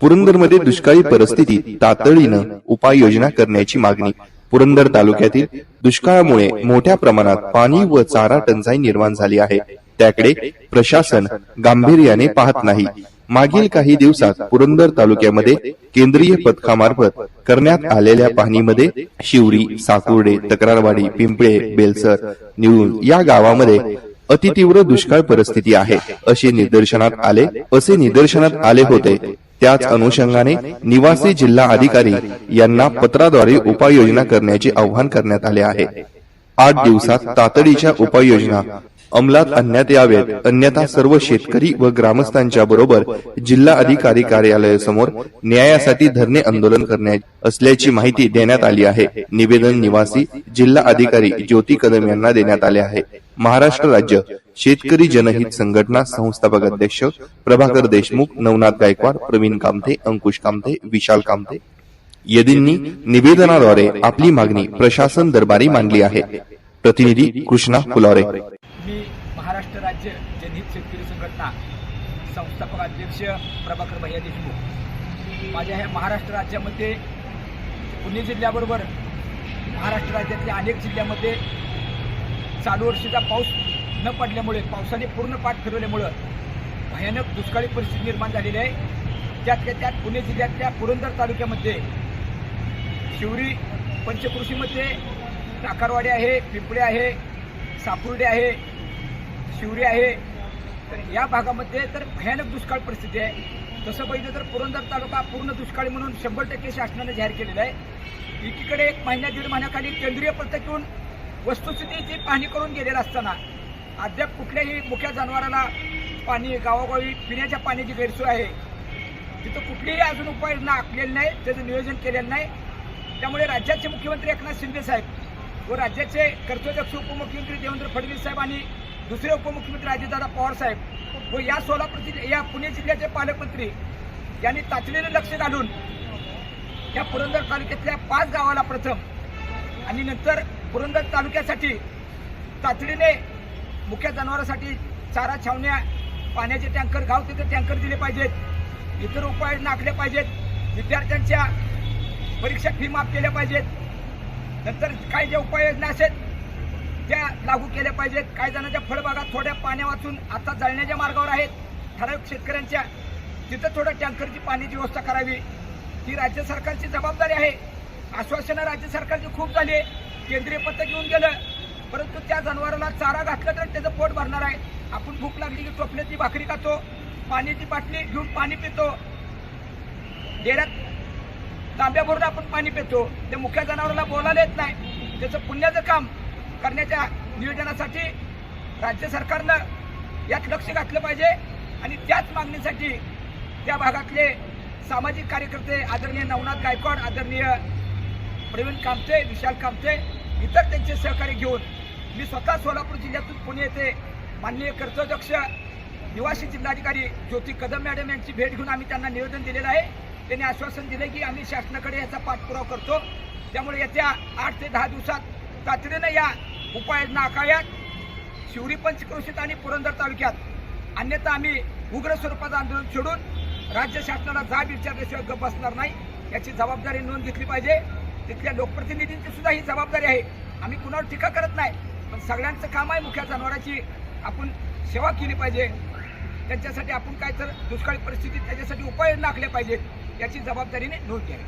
पुरंदरमध्ये दुष्काळी परिस्थिती तातडीनं उपाययोजना करण्याची मागणी पुरंदर तालुक्यातील दुष्काळामुळे मोठ्या प्रमाणात पाणी व चारा टंचाई निर्माण झाली आहे. त्याकडे प्रशासन गांभीर्याने पाहत नाही. मागील काही दिवसात पुरंदर तालुक्यामध्ये केंद्रीय पथकामार्फत करण्यात आलेल्या पाहणीमध्ये शिवरी साकुर्डे तक्रारवाडी पिंपळे बेलसर निळून या गावामध्ये अतितीव्र दुष्काळ परिस्थिती आहे. असे निदर्शनात आले. असे निदर्शनात आले होते. त्याच अनुषंगाने निवासी जिल्हा अधिकारी यांना पत्राद्वारे उपाययोजना करण्याचे आवाहन करण्यात आले आहे. आठ दिवसात तातडीच्या उपाययोजना अंमलात आणण्यात यावेत अन्यथा सर्व शेतकरी व ग्रामस्थांच्या बरोबर जिल्हा अधिकारी कार्यालयासमोर न्यायासाठी धरणे आंदोलन करण्यात असल्याची माहिती देण्यात आली आहे. निवेदन निवासी जिल्हा अधिकारी ज्योती कदम यांना देण्यात आले आहे. महाराष्ट्र राज्य शेतकरी जनहित संघटना संस्थापक अध्यक्ष प्रभाकर देशमुख नवनाथ गायकवाड प्रवीण कामते अंकुश कामते विशाल कामते. यदींनी निवेदनाद्वारे आपली मागणी प्रशासन दरबारी मांडली आहे. प्रतिनिधी कृष्णा फुलारे मी महाराष्ट्र राज्य जनहित शेतकरी संघटना संस्थापक अध्यक्ष प्रभाकर भैया देशमुख. माझ्या ह्या महाराष्ट्र राज्यामध्ये पुणे जिल्ह्याबरोबर महाराष्ट्र राज्यातल्या अनेक जिल्ह्यामध्ये चालू वर्षीचा पाऊस न पडल्यामुळे पावसाने पूर्ण पाठ फिरवल्यामुळं भयानक दुष्काळी परिस्थिती निर्माण झालेली आहे. त्यातल्या त्यात पुणे जिल्ह्यातल्या पुरंदर तालुक्यामध्ये शिवरी पंचकृषीमध्ये टाकारवाडी आहे पिंपळे आहे साकुर्डे आहे शिवरी आहे. तर या भागामध्ये तर भयानक दुष्काळ परिस्थिती आहे. तसं पाहिजे तर पुरंदर तालुका पूर्ण दुष्काळी म्हणून शंभर टक्के शासनाने जाहीर केलेला आहे. एकीकडे एक महिन्या दीड महिन्याखाली केंद्रीय पथक येऊन वस्तुस्थितीची पाहणी करून गेलेला असताना अद्याप कुठल्याही मुख्या जनावराला पाणी गावोगावी पिण्याच्या पाण्याची गैरसोय आहे. तिथं कुठलीही अजून उपाययोजना आखलेली नाही त्याचं नियोजन केलेलं नाही. त्यामुळे राज्याचे मुख्यमंत्री एकनाथ शिंदे साहेब व राज्याचे कर्तव्यक्ष उपमुख्यमंत्री देवेंद्र फडणवीस साहेब आणि दुसरे उपमुख्यमंत्री अजितदादा पवार साहेब व या सोलापूर या पुणे जिल्ह्याचे पालकमंत्री यांनी तातडीने लक्ष घालून या पुरंदर तालुक्यातल्या पाच गावाला प्रथम आणि नंतर पुरंदर तालुक्यासाठी तातडीने मुख्य जनावरांसाठी चारा छावण्या पाण्याचे टँकर गाव तिथे टँकर दिले पाहिजेत. इतर उपाय आखल्या पाहिजेत. विद्यार्थ्यांच्या परीक्षा फी माफ केल्या पाहिजेत. नंतर काही ज्या उपाययोजना असेल त्या लागू केल्या पाहिजेत. काही जणांच्या फळबागात थोड्या पाण्या वाचून आता जळण्याच्या मार्गावर आहेत. ठराविक शेतकऱ्यांच्या तिथं थोडं टँकरची पाण्याची व्यवस्था करावी. ही राज्य सरकारची जबाबदारी आहे. आश्वासनं राज्य सरकारची खूप झाली केंद्रीय पथक येऊन गेलं. परंतु त्या जनावराला चारा घातला तर त्याचं पोट भरणार आहे. आपण भूक लागली की टोपल्याची भाकरी खातो पाण्याची बाटली घेऊन पाणी पितो. डेऱ्यात तांब्याभरून आपण पाणी पितो. ते मुख्या जनावराला बोलायला येत नाही. त्याचं पुण्याचं काम करण्याच्या नियोजनासाठी राज्य सरकारनं यात लक्ष घातलं पाहिजे आणि त्याच मागणीसाठी त्या भागातले सामाजिक कार्यकर्ते आदरणीय नवनाथ गायकवाड आदरणीय प्रवीण कामते विशाल कामते इतर त्यांचे सहकार्य घेऊन मी स्वतः सोलापूर जिल्ह्यातून पुणे येथे माननीय कर्तव्यदक्ष निवासी जिल्हाधिकारी ज्योती कदम मॅडम यांची भेट घेऊन आम्ही त्यांना निवेदन दिलेलं आहे. त्यांनी आश्वासन दिले की आम्ही शासनाकडे याचा पाठपुरावा करतो. त्यामुळे येत्या आठ ते दहा दिवसात तातडीनं या उपाययोजना आखाव्यात शिवरी पंचक्रोशीत आणि पुरंदर तालुक्यात. अन्यथा आम्ही उग्र स्वरूपाचं आंदोलन सोडून राज्य शासनाला जाब विचारल्याशिवाय गप बसणार नाही. याची जबाबदारी नोंद घेतली पाहिजे. तिथल्या लोकप्रतिनिधींची सुद्धा ही जबाबदारी आहे. आम्ही कुणावर टीका करत नाही. पण सगळ्यांचं काम आहे मुख्य जनावरांची. आपण सेवा केली पाहिजे. त्यांच्यासाठी आपण काय तर दुष्काळी परिस्थितीत त्याच्यासाठी उपाय आखल्या पाहिजेत. याची जबाबदारीने नोंद घ्यावी